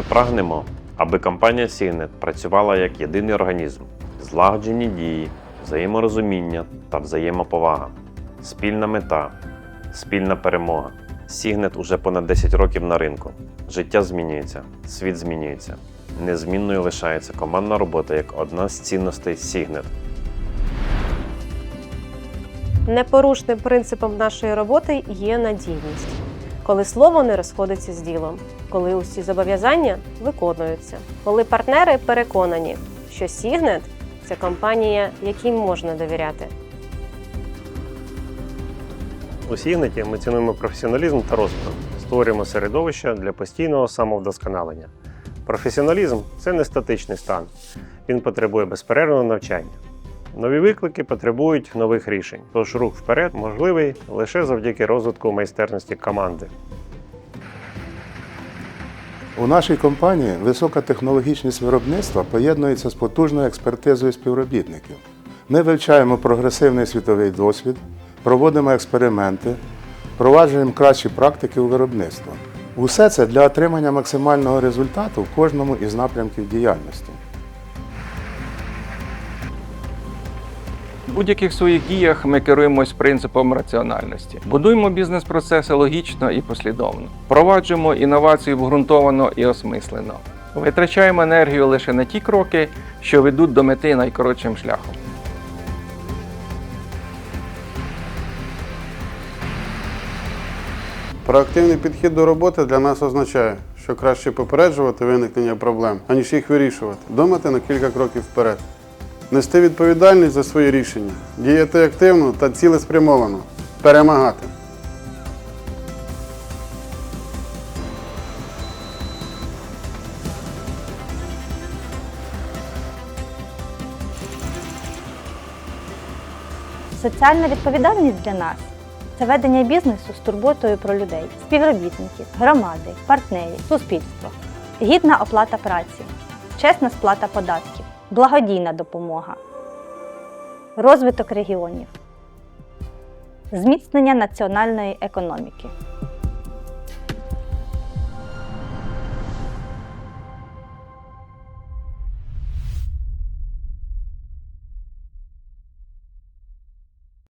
Прагнемо, аби компанія Signet працювала як єдиний організм, злагоджені дії, взаєморозуміння та взаємоповага, спільна мета, спільна перемога. Signet уже понад 10 років на ринку. Життя змінюється, світ змінюється. Незмінною лишається командна робота як одна з цінностей Signet. Непорушним принципом нашої роботи є надійність, коли слово не розходиться з ділом, коли усі зобов'язання виконуються, коли партнери переконані, що Сігнет це компанія, якій можна довіряти. У Сігнеті ми цінуємо професіоналізм та розвиток, створюємо середовище для постійного самовдосконалення. Професіоналізм це не статичний стан, він потребує безперервного навчання. Нові виклики потребують нових рішень, тож рух вперед можливий лише завдяки розвитку майстерності команди. У нашій компанії висока технологічність виробництва поєднується з потужною експертизою співробітників. Ми вивчаємо прогресивний світовий досвід, проводимо експерименти, впроваджуємо кращі практики у виробництво. Усе це для отримання максимального результату в кожному із напрямків діяльності. У будь-яких своїх діях ми керуємось принципом раціональності. Будуємо бізнес-процеси логічно і послідовно. Впроваджуємо інновації вґрунтовано і осмислено. Витрачаємо енергію лише на ті кроки, що ведуть до мети найкоротшим шляхом. Проактивний підхід до роботи для нас означає, що краще попереджувати виникнення проблем, аніж їх вирішувати, думати на кілька кроків вперед, нести відповідальність за свої рішення, діяти активно та цілеспрямовано, перемагати. Соціальна відповідальність для нас це ведення бізнесу з турботою про людей, співробітників, громади, партнерів, суспільства, гідна оплата праці, чесна сплата податків, благодійна допомога, розвиток регіонів, зміцнення національної економіки.